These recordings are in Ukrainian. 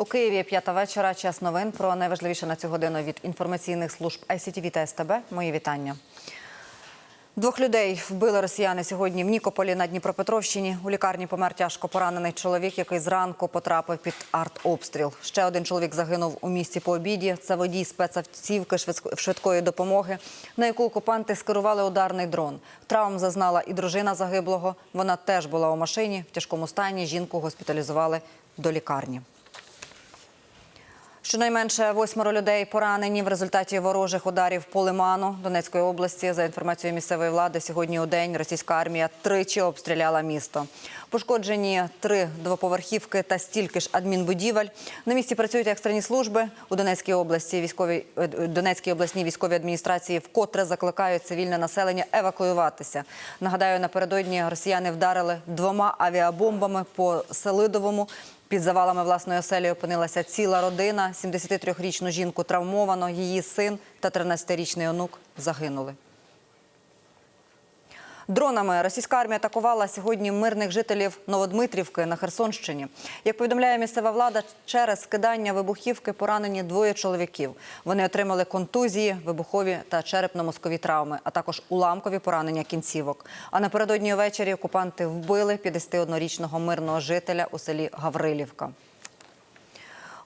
У Києві п'ята вечора. Час новин про найважливіше на цю годину від інформаційних служб ICTV та СТБ. Мої вітання. Двох людей вбили росіяни сьогодні в Нікополі на Дніпропетровщині. У лікарні помер тяжко поранений чоловік, який зранку потрапив під артобстріл. Ще один чоловік загинув у місті по обіді. Це водій спецавтівки швидко- швидкої допомоги, на яку окупанти скерували ударний дрон. Травм зазнала і дружина загиблого. Вона теж була у машині. В тяжкому стані жінку госпіталізували до лікарні. Щонайменше восьмеро людей поранені в результаті ворожих ударів по лиману Донецької області. За інформацією місцевої влади, сьогодні у день російська армія тричі обстріляла місто. Пошкоджені три двоповерхівки та стільки ж адмінбудівель. На місці працюють екстрені служби у Донецькій області. Військові е, Донецькій обласній військовій адміністрації вкотре закликають цивільне населення евакуюватися. Нагадаю, напередодні росіяни вдарили двома авіабомбами по Селидовому. Під завалами власної оселі опинилася ціла родина. 73-річну жінку травмовано, її син та 13-річний онук загинули. Дронами російська армія атакувала сьогодні мирних жителів Новодмитрівки на Херсонщині. Як повідомляє місцева влада, через скидання вибухівки поранені двоє чоловіків. Вони отримали контузії, вибухові та черепно-мозкові травми, а також уламкові поранення кінцівок. А напередодні увечері окупанти вбили 51-річного мирного жителя у селі Гаврилівка.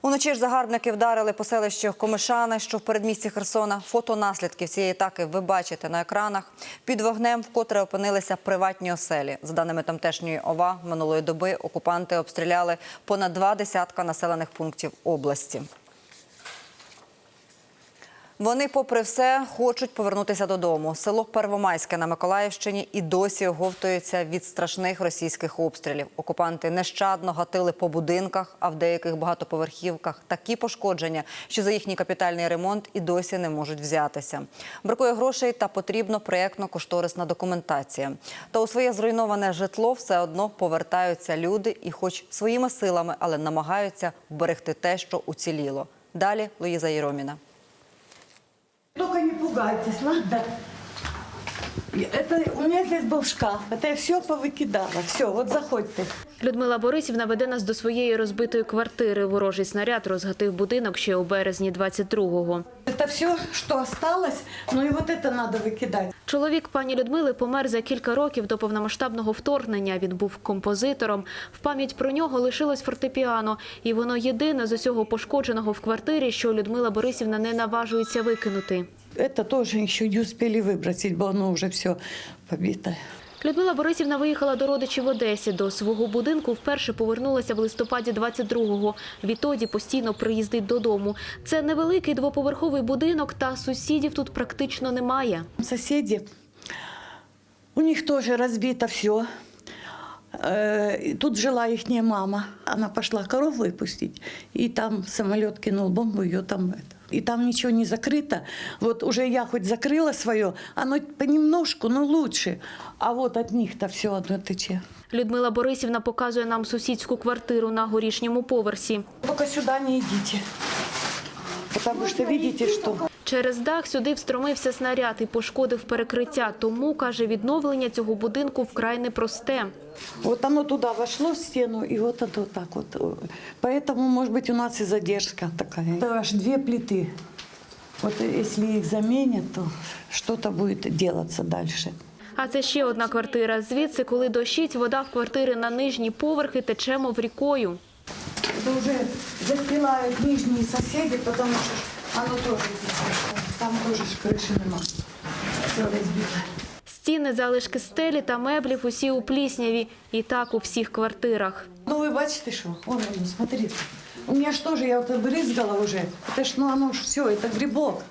Уночі ж загарбники вдарили по селищу Комишани, що в передмісті Херсона. Фото наслідків цієї атаки ви бачите на екранах. Під вогнем вкотре опинилися приватні оселі. За даними тамтешньої ОВА, минулої доби окупанти обстріляли понад два десятка населених пунктів області. Вони, попри все, хочуть повернутися додому. Село Первомайське на Миколаївщині і досі оговтується від страшних російських обстрілів. Окупанти нещадно гатили по будинках, а в деяких багатоповерхівках такі пошкодження, що за їхній капітальний ремонт і досі не можуть взятися. Бракує грошей та потрібно проєктно-кошторисна документація. Та у своє зруйноване житло все одно повертаються люди і, хоч своїми силами, але намагаються вберегти те, що уціліло. Далі Луїза Єроміна Только не пугайтесь, ладно? Это у меня здесь был шкаф. Это я все повыкидала. Все, вот заходьте. Людмила Борисівна веде нас до своєї розбитої квартири. Ворожий снаряд розгатив будинок ще у березні 22-го. Это все, что осталось. Ну и вот это надо выкидать. Чоловік пані Людмили помер за кілька років до повномасштабного вторгнення. Він був композитором. В пам'ять про нього лишилось фортепіано, і воно єдине з усього пошкодженого в квартирі, що Людмила Борисівна не наважується викинути. Это тоже еще не успели выбросить, бо оно уже все побито. Людмила Борисівна виїхала до родичів в Одесі. До свого будинку вперше повернулася в листопаді 22-го. Відтоді постійно приїздить додому. Це невеликий двоповерховий будинок, та сусідів тут практично немає. Соседи, у них тоже разбито все. Тут жила их мама. Она пошла коров выпустить, и там самолет кинул бомбу, ее там это. И там ничего не закрыто. Вот уже я хоть закрыла свое, оно понемножку, но лучше. А вот от них-то все одно тече. Людмила Борисівна показує нам сусідську квартиру на горішньому поверсі. Поки сюди не йдіть, тому що бачите, что Через дах сюди встромився снаряд і пошкодив перекриття. Тому, каже, відновлення цього будинку вкрай непросте. вот оно туда вошло в стену, и вот это вот так вот. Поэтому, может быть, у нас и задержка такая. Это аж две плиты. Вот если их заменят, то что-то будет делаться дальше. А це ще одна квартира. Звідси, коли дощить, вода в квартири на нижні поверхи тече, мов рікою. Это уже застилают нижние соседи, потому что оно тоже здесь. Там тоже ж крыши нема. Все разбито. Стіни, залишки стелі та меблів усі у плісняві. І так у всіх квартирах. Ну, вы бачите, что? Вон оно, смотрите. У меня ж тоже, я вот брызгала уже. Это ж, ну, оно ж все, это грибок.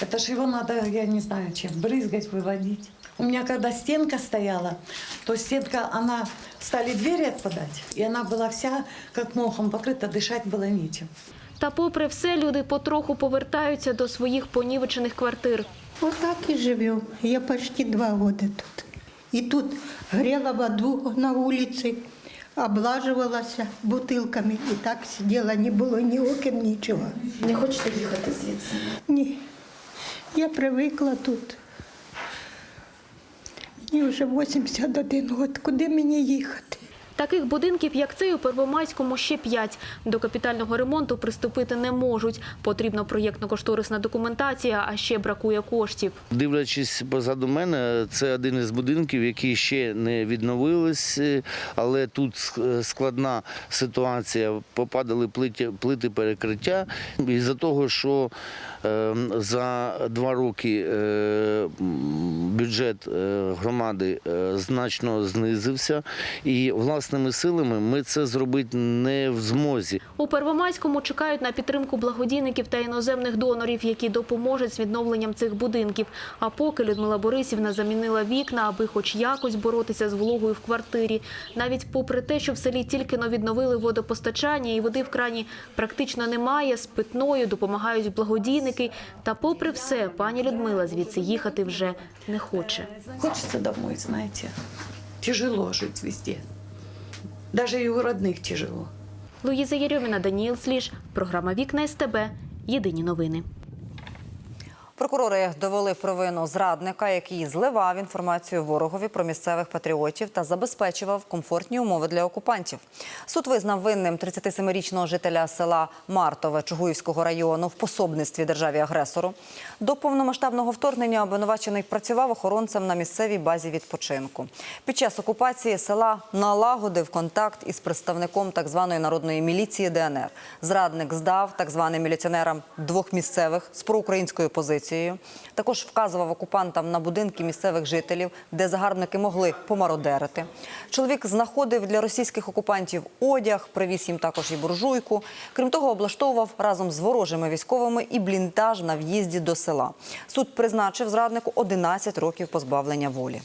Это ж его надо, я не знаю, чем, брызгать, выводить. У меня когда стенка стояла, то стенка, она, стали двери отпадать, и она была вся как мохом покрыта, дышать было нечем. Та попри все, люди потроху повертаються до своїх понівечених квартир. Вот так и живем. Я почти два года тут. И тут грела воду на улице, облаживалась бутылками. И так сидела, не было ни окон, ничего. Не хочете їхати звідси? Ні. Я привикла тут. Мені вже 81 год. Куди мені їхати? Таких будинків, як цей, у Первомайському ще п'ять. До капітального ремонту приступити не можуть. Потрібна проєктно-кошторисна документація, а ще бракує коштів. Дивлячись позаду мене, це один із будинків, які ще не відновились, е, але тут складна ситуація. Попадали плити, перекриття. Із-за того, що е, за два роки е, бюджет е, громади е, значно знизився, і власними силами ми це зробити не в змозі. У Первомайському чекають на підтримку благодійників та іноземних донорів, які допоможуть з відновленням цих будинків. А поки Людмила Борисівна замінила вікна, аби хоч якось боротися з вологою в квартирі. Навіть попри те, що в селі тільки но відновили водопостачання і води в крані практично немає, з питною допомагають благодійники. Та попри все, пані Людмила звідси їхати вже не хоче. Хочется домой, знаете. Тяжело жить везде. Даже и у родных тяжело. Луїза Єрьоміна, Даніїл Сліж. Програма Вікна СТБ. Єдині новини. Прокурори довели провину зрадника, який зливав інформацію ворогові про місцевих патріотів та забезпечував комфортні умови для окупантів. Суд визнав винним 37-річного жителя села Мартове Чугуївського району в пособництві державі-агресору. До повномасштабного вторгнення обвинувачений працював охоронцем на місцевій базі відпочинку. Під час окупації села налагодив контакт із представником так званої народної міліції ДНР. Зрадник здав так званим міліціонерам двох місцевих з проукраїнською позицією. Також вказував окупантам на будинки місцевих жителів, де загарбники могли помародерити. Чоловік знаходив для російських окупантів одяг, привіз їм також і буржуйку. Крім того, облаштовував разом з ворожими військовими і бліндаж на в'їзді до села. Суд призначив зраднику 11 років позбавлення волі.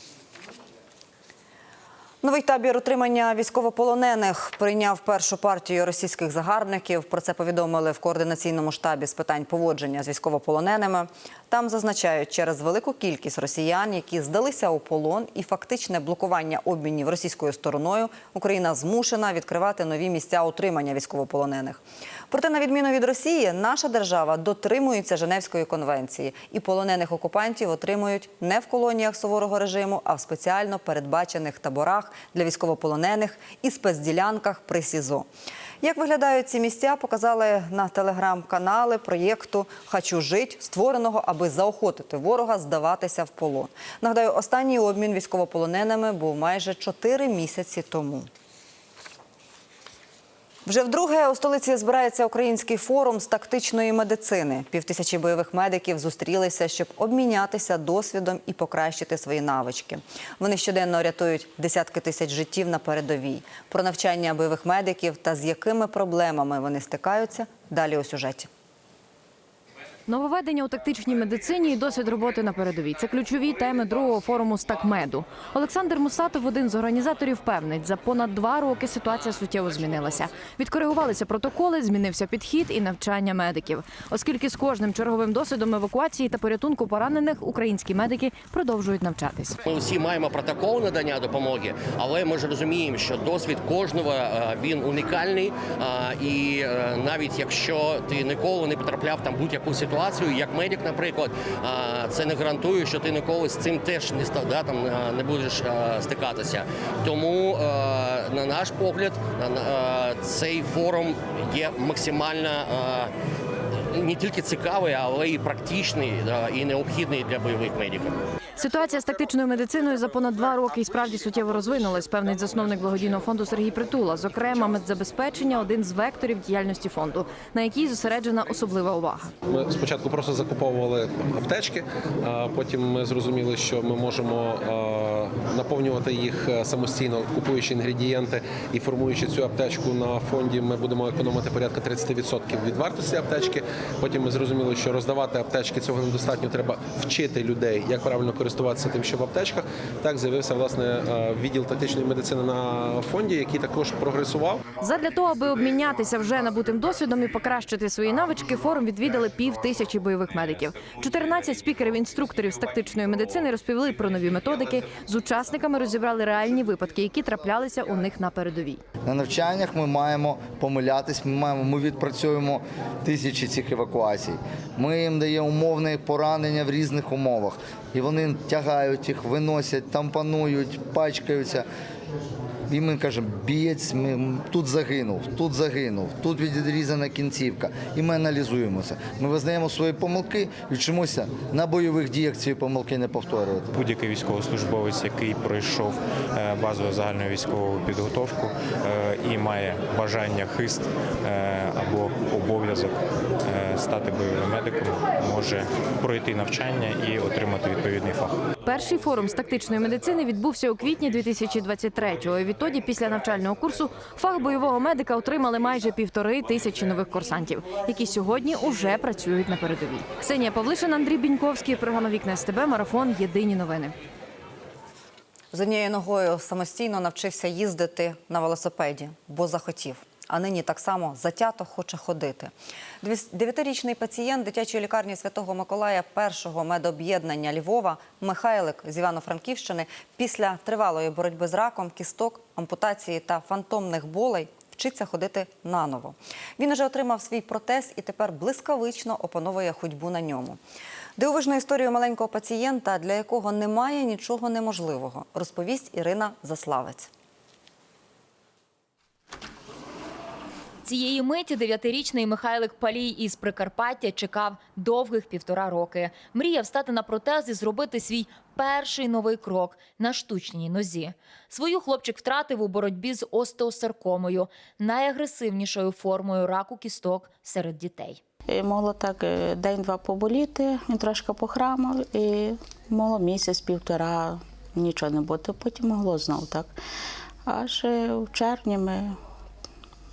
Новий табір утримання військовополонених прийняв першу партію російських загарбників. Про це повідомили в координаційному штабі з питань поводження з військовополоненими. Там зазначають, через велику кількість росіян, які здалися у полон, і фактичне блокування обмінів російською стороною, Україна змушена відкривати нові місця утримання військовополонених. Проте, на відміну від Росії, наша держава дотримується Женевської конвенції, і полонених окупантів отримують не в колоніях суворого режиму, а в спеціально передбачених таборах для військовополонених і спецділянках при СІЗО. Як виглядають ці місця, показали на телеграм-канали проєкту Хочу жить, створеного, аби заохотити ворога здаватися в полон. Нагадаю, останній обмін військовополоненими був майже 4 місяці тому. Вже вдруге у столиці збирається український форум з тактичної медицини. Півтисячі бойових медиків зустрілися, щоб обмінятися досвідом і покращити свої навички. Вони щоденно рятують десятки тисяч життів на передовій. Про навчання бойових медиків та з якими проблемами вони стикаються далі у сюжеті. Нововведення у тактичній медицині і досвід роботи на передовій це ключові теми другого форуму «Стакмеду». Олександр Мусатов, один з організаторів, певнить, за понад два роки ситуація суттєво змінилася. Відкоригувалися протоколи, змінився підхід і навчання медиків. Оскільки з кожним черговим досвідом евакуації та порятунку поранених українські медики продовжують навчатись. Ми всі маємо протокол надання допомоги, але ми ж розуміємо, що досвід кожного е, він унікальний. е, І е, навіть якщо ти ніколи не потрапляв там будь-яку ситуацію, як медик, наприклад, це не гарантує, що ти ніколи з цим теж не став да, там не будеш стикатися. Тому, на наш погляд, цей форум є максимально. Не тільки цікавий, але і практичний і необхідний для бойових медиків. Ситуація з тактичною медициною за понад два роки і справді суттєво розвинулась, певний засновник благодійного фонду Сергій Притула. Зокрема, медзабезпечення один з векторів діяльності фонду, на якій зосереджена особлива увага. Ми спочатку просто закуповували аптечки, а потім ми зрозуміли, що ми можемо наповнювати їх е, самостійно, купуючи інгредієнти і формуючи цю аптечку на фонді. Ми будемо економити порядка 30% від вартості аптечки. Потім ми зрозуміли, що роздавати аптечки цього недостатньо. Треба вчити людей, як правильно користуватися тим, що в аптечках. Так з'явився власне е, відділ тактичної медицини на фонді, який також прогресував. Задля того, аби обмінятися вже набутим досвідом і покращити свої навички, форум відвідали пів тисячі бойових медиків. 14 спікерів-інструкторів з тактичної медицини розповіли про нові методики. З учасниками розібрали реальні випадки, які траплялися у них на передовій. На навчаннях ми маємо помилятись, ми маємо, ми відпрацюємо тисячі цих евакуацій. Ми їм даємо умовне поранення в різних умовах. І вони тягають їх, виносять, тампонують, пачкаються. І ми кажемо, бієць тут загинув, тут загинув, тут відрізана кінцівка. І ми аналізуємо це. Ми визнаємо свої помилки і вчимося на бойових діях ці помилки не повторювати. Будь-який військовослужбовець, який пройшов е, базову загальну військову підготовку е, і має бажання хист е, або обов'язок е, стати бойовим медиком, може пройти навчання і отримати відповідний фах. Перший форум з тактичної медицини відбувся у квітні 2023-го. І Відтоді, після навчального курсу, фах бойового медика отримали майже півтори тисячі нових курсантів, які сьогодні уже працюють на передовій. Ксенія Павлишин, Андрій Біньковський, програма Вікна СТБ, марафон. Єдині новини. З однією ногою самостійно навчився їздити на велосипеді, бо захотів. А нині так само затято хоче ходити. Дев'ятирічний пацієнт дитячої лікарні Святого Миколая першого медоб'єднання Львова Михайлик з Івано-Франківщини після тривалої боротьби з раком, кісток, ампутації та фантомних болей вчиться ходити наново. Він уже отримав свій протез і тепер блискавично опановує ходьбу на ньому. Дивовижну історію маленького пацієнта, для якого немає нічого неможливого, розповість Ірина Заславець. Цієї миті дев'ятирічний Михайлик Палій із Прикарпаття чекав довгих півтора роки. Мріяв стати на протез і зробити свій перший новий крок на штучній нозі. Свою хлопчик втратив у боротьбі з остеосаркомою, найагресивнішою формою раку кісток серед дітей. Могло так е, день-два поболіти, він трошки похрамав, і могло місяць-півтора нічого не бути. Потім могло знов так. Аж е, в червні ми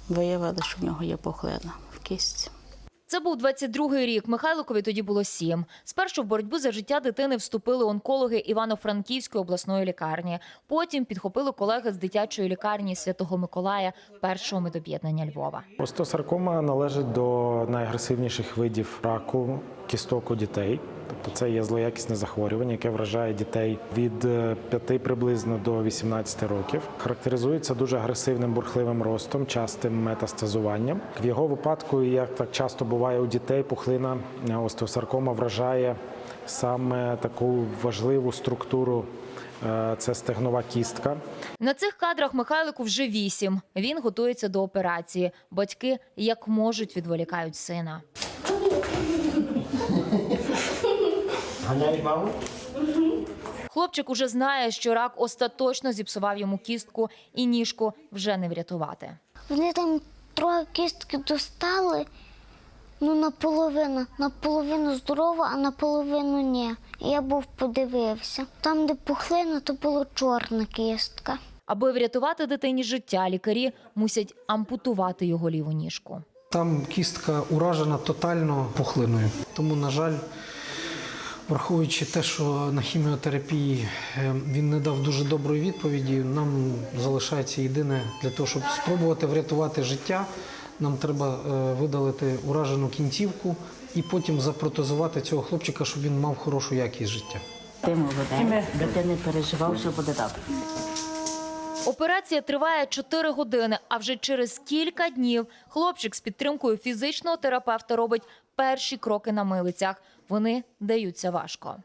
виявили, що в нього є пухлина в кістці. Це був 22-й рік. Михайликові тоді було сім. Спершу в боротьбу за життя дитини вступили онкологи Івано-Франківської обласної лікарні. Потім підхопили колеги з дитячої лікарні Святого Миколая першого медоб'єднання Львова. Остеосаркома належить до найагресивніших видів раку кісток у дітей. Тобто це є злоякісне захворювання, яке вражає дітей від 5 приблизно до 18 років. Характеризується дуже агресивним бурхливим ростом, частим метастазуванням. В його випадку, як так часто буває у дітей, пухлина е, остеосаркома вражає саме таку важливу структуру. е, Це стегнова кістка. На цих кадрах Михайлику вже вісім. Він готується до операції. Батьки як можуть відволікають сина. Хлопчик уже знає, що рак остаточно зіпсував йому кістку і ніжку вже не врятувати. Вони там трохи кістки достали, ну наполовину, наполовину здорова, а наполовину ні. Я був подивився. Там, де пухлина, то була чорна кістка. Аби врятувати дитині життя, лікарі мусять ампутувати його ліву ніжку. Там кістка уражена тотально пухлиною. Тому, на жаль, враховуючи те, що на хіміотерапії е, він не дав дуже доброї відповіді, нам залишається єдине для того, щоб спробувати врятувати життя. Нам треба е, видалити уражену кінцівку і потім запротезувати цього хлопчика, щоб він мав хорошу якість життя. Ти молодець, дитини переживав, що буде добре. Операція триває 4 години, а вже через кілька днів хлопчик з підтримкою фізичного терапевта робить перші кроки на милицях. Вони даються важко.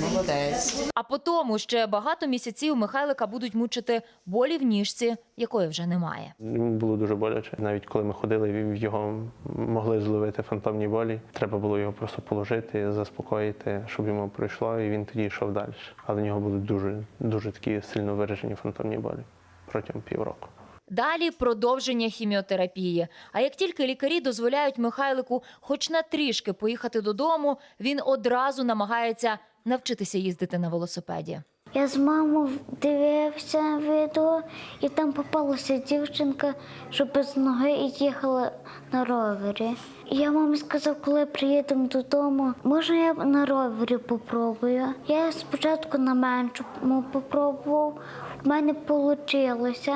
Молодець. А по тому ще багато місяців Михайлика будуть мучити болі в ніжці, якої вже немає. Йому було дуже боляче. Навіть коли ми ходили, в його могли зловити фантомні болі. Треба було його просто положити, заспокоїти, щоб йому пройшло, і він тоді йшов далі. Але в нього були дуже, дуже такі сильно виражені фантомні болі протягом півроку. Далі продовження хіміотерапії. А як тільки лікарі дозволяють Михайлику хоч на трішки поїхати додому, він одразу намагається навчитися їздити на велосипеді. Я з мамою дивився відео, і там попалася дівчинка, що без ноги і їхала на ровері. Я мамі сказав, коли приїдемо додому, може я на ровері попробую. Я спочатку на меншому попробував, в мене вийшло,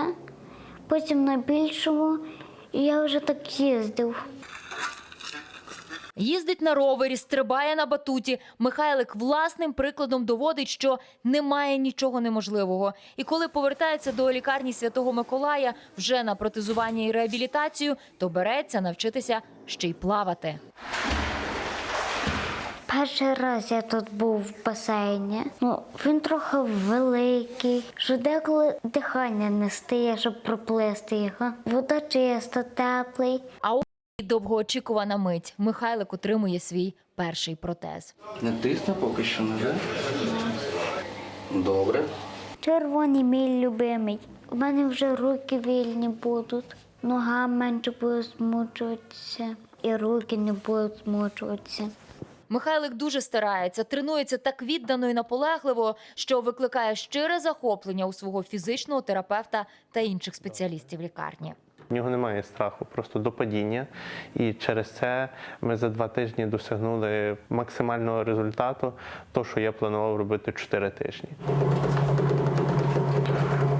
потім на більшому, і я вже так їздив. Їздить на ровері, стрибає на батуті. Михайлик власним прикладом доводить, що немає нічого неможливого. І коли повертається до лікарні Святого Миколая вже на протезування і реабілітацію, то береться навчитися ще й плавати. Перший раз я тут був в басейні. Ну, він трохи великий, що деколи дихання не стає, щоб проплисти його. Вода чиста, теплий. А у довгоочікувана мить Михайлик отримує свій перший протез. Не тисне поки що, не да? Добре. Червоний мій любимий. У мене вже руки вільні будуть. Нога менше буде змучуватися, і руки не будуть змучуватися. Михайлик дуже старається, тренується так віддано і наполегливо, що викликає щире захоплення у свого фізичного терапевта та інших спеціалістів лікарні. В нього немає страху, просто до падіння. І через це ми за два тижні досягнули максимального результату, то, що я планував робити 4 тижні.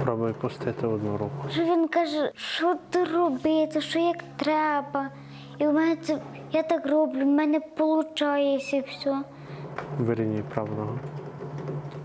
Пробуй пустити одну руку. Що він каже, що ти робити, що як треба. І в мене це я так роблю, в мене виходить все. Вирівнюй праву ногу.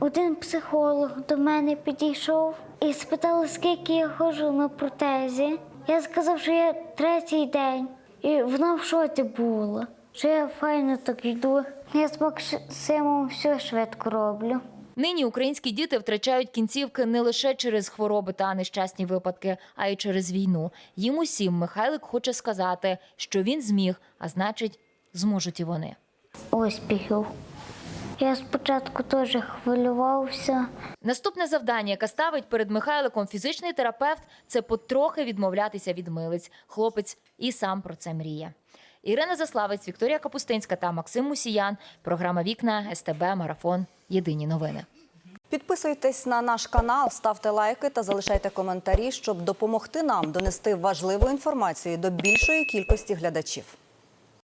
Один психолог до мене підійшов і спитали, скільки я ходжу на протезі. Я сказав, що я третій день. І вона в шоці була, що я файно так йду. Я з Максимом все швидко роблю. Нині українські діти втрачають кінцівки не лише через хвороби та нещасні випадки, а й через війну. Їм усім Михайлик хоче сказати, що він зміг, а значить, зможуть і вони. Успіхів. Я спочатку теж хвилювався. Наступне завдання, яке ставить перед Михайликом фізичний терапевт, це потрохи відмовлятися від милиць. Хлопець і сам про це мріє. Ірина Заславець, Вікторія Капустинська та Максим Мусіян. Програма Вікна СТБ Марафон. Єдині новини. Підписуйтесь на наш канал, ставте лайки та залишайте коментарі, щоб допомогти нам донести важливу інформацію до більшої кількості глядачів.